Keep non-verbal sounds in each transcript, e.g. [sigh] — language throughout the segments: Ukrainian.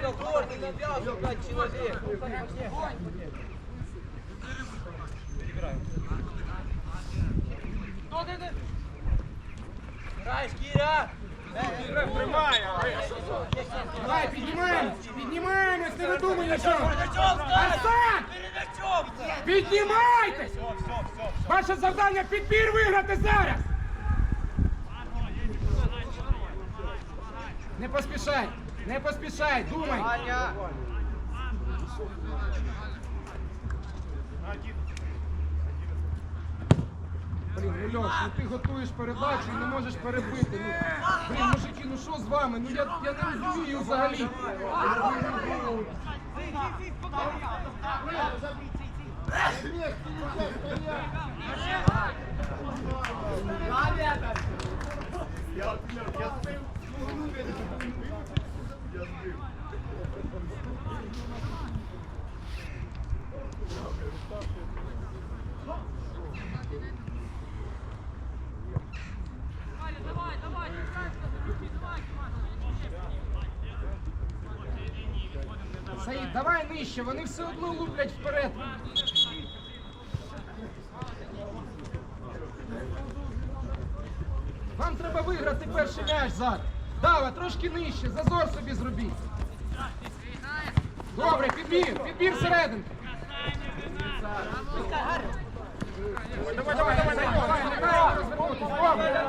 Понял, гордый, навязывай, блядь, человек. Кто ты? ты? Играешь, Киря! Давай, піднімаємось, піднімаємось, не видумуй нічого. Передачом, Арсен! Передачом! Піднімайтесь! Ваше завдання підбір виграти зараз! Не поспішай, Не поспішай, думай! Аня! Блін, ну Льош, ну ти готуєш передачу і не можеш перебити. Ну, блін, мужики, ну що з вами? Ну я, я не розумію взагалі. Саїд, давай нижче, вони все одно луплять вперед. Вам треба виграти перший м'яч зараз. Дава, трошки нижче, зазор собі зробіть. Добре, підбір, підбір всерединку. Давай, давай, давай, давай, давай, розвернутись. Добре.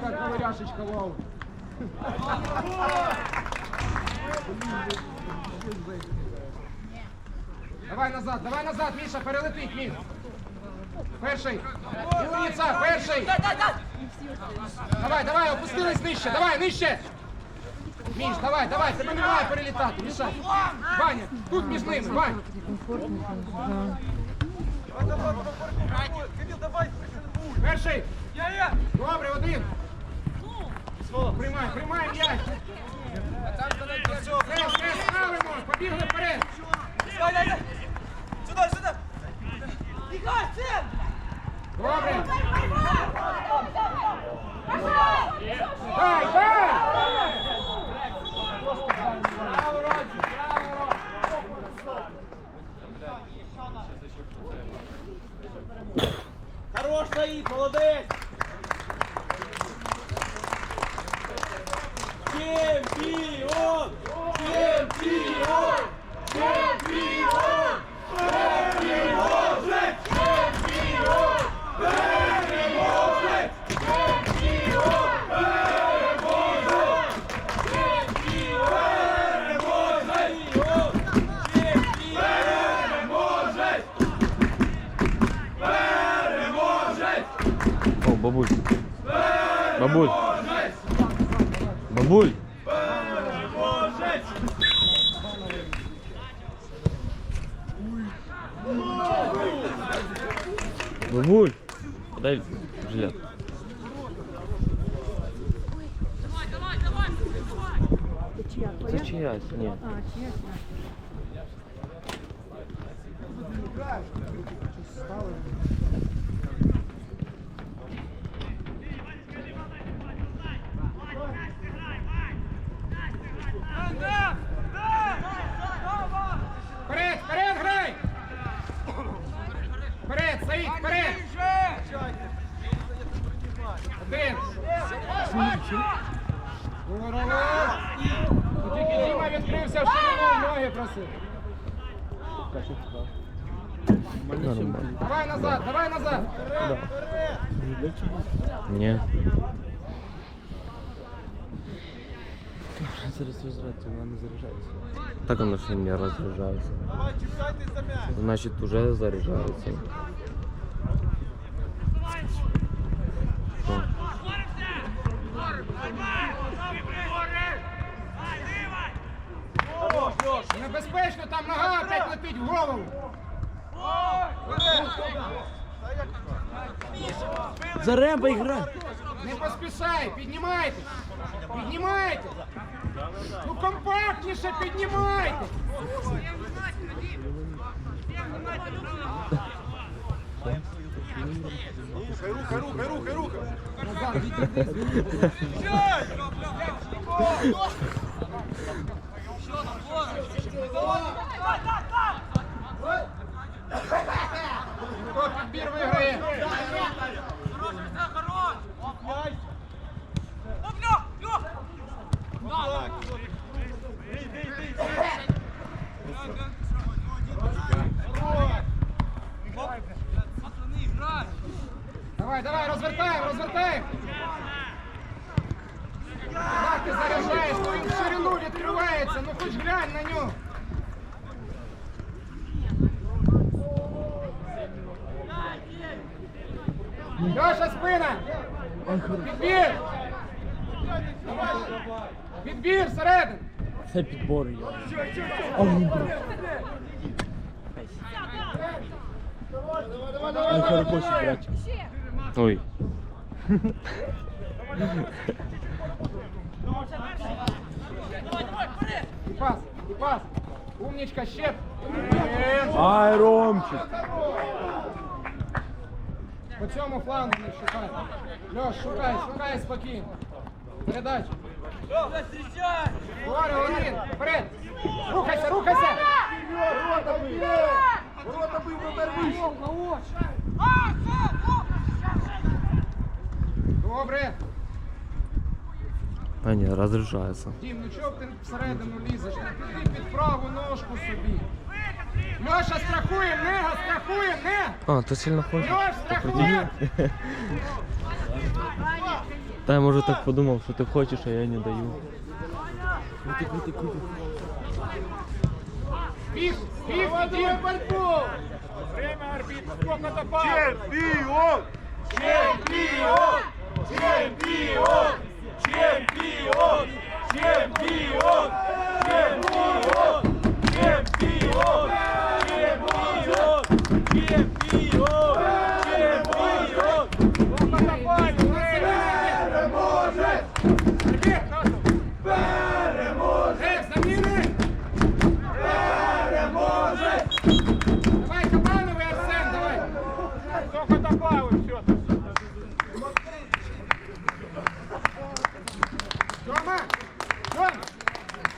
Така ковиряшечка вау. Давай назад, давай назад, Міша, перелетить, Міш. Перший. Умніця, перший. Давай, давай, опустились нижче, давай, нижче. Міш, давай, давай, тебе немає перелітати, Міша. Ваня, тут між ними, Вань. Перший. Добре, один. Приймай, приймай м'яч. Побігли вперед. бабуль. Бабуль. Бабуль. Бабуль. Дай жилет. Это чья? Нет. А, чья? Стало. Давай назад, давай назад! Ні. Зараз розряджається, вона не заряджається. Так воно ще не розряджається. Значить, уже заряджається. Леш! Небезпечно, там нога опять летить в голову. Заремба ігра! Не поспішай, піднімайтесь. Піднімайтесь. Ну компактніше піднімайтесь. Рухай, рухай, рухай, рухай. Назар, [laughs] розвертаємо, розвертаємо. Як ти заряджаєш, ну він в ширину відкривається, ну хоч глянь на нього. Льоша, спина! Підбір! Підбір всередину! Це підбор є. Ой, хороший братчик. Ой. І пас, і пас! Умничка, щеп! Ай, Ромчик. По цьому флангу не шукай. Льош, шукай, шукай спокійно. Передача. Говори, один, вперед! Рухайся, рухайся! Ворота бий! Ворота бий, вратарь вийшов. Добре. А ні, розряджається. Дім, ну чого ти всередину лізеш? Ну піди під праву ножку собі. Льоша, страхуємо, нега, страхуємо, не! А, ти сильно хочеш? Льош, страхуємо! [laughs] Та я може так подумав, що ти хочеш, а я не даю. Біг, біг, Дім! Чемпіон! Чемпіон! Чемпіон! Чемпіон! Чемпіон! Чемпіон! Рома! Рома!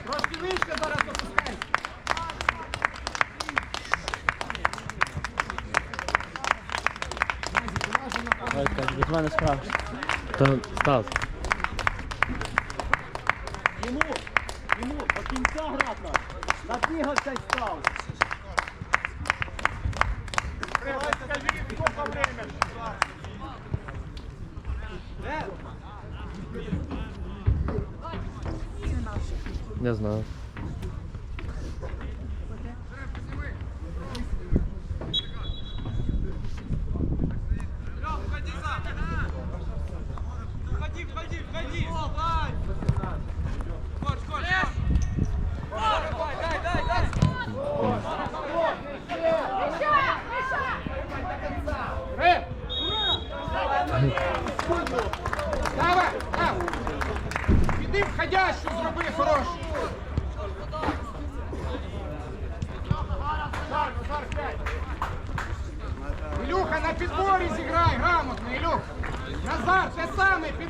Трошки вище зараз допускай! Від мене справді. Став. Йому, йому, до кінця грата. Набігався й став. Не знаю.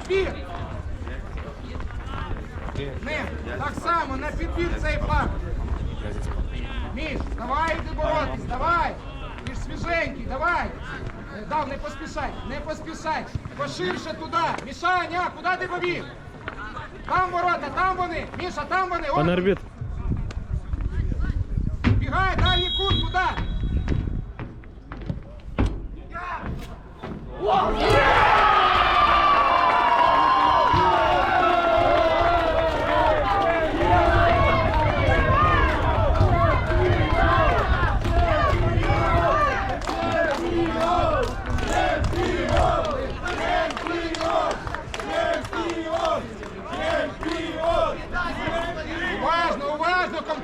Підбір! Не, так само, на підбір цей пак! Міш, давай йди боротись, давай! Ж свіженький, давай! Е, Дав, не поспішай, не поспішай! Поширше туди! Мішаня, куди ти побіг? Там ворота, там вони! Міша, там вони! Пане От, арбітр, бігай, дальній кут, туди! Уважно,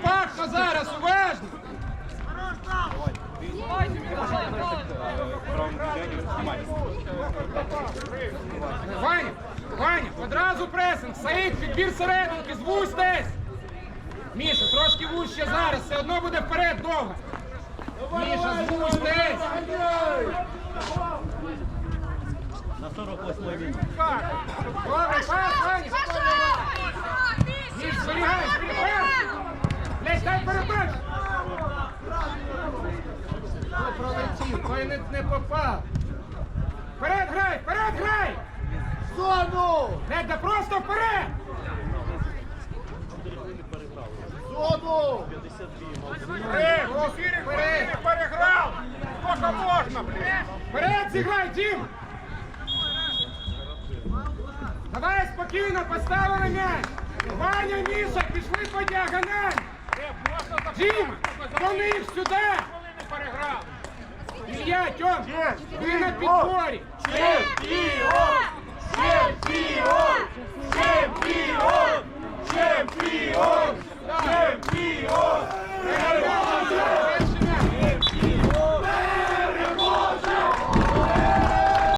компактно зараз, уважно! Ваня, Ваня, одразу пресинг, Саїд, підбір серединки, звусь десь! Міша, трошки вуще зараз, все одно буде вперед довго. Міша, звусь десь! На 48 минуті. Не, не попав. Вперед грай, вперед грай! Зону! Не, да просто вперед! Зону! Вперед, вперед! переграв! Сколько можна, блядь? Вперед зіграй, Дім! Давай спокійно, поставили м'яч! Ваня, Міша, пішли по діагоналі! Дім, до них сюди! переграв. Ілля, Илья, Тём, вы на подборе. Чемпион! Чемпион! Чемпион! Чемпион! Чемпион! Чемпион!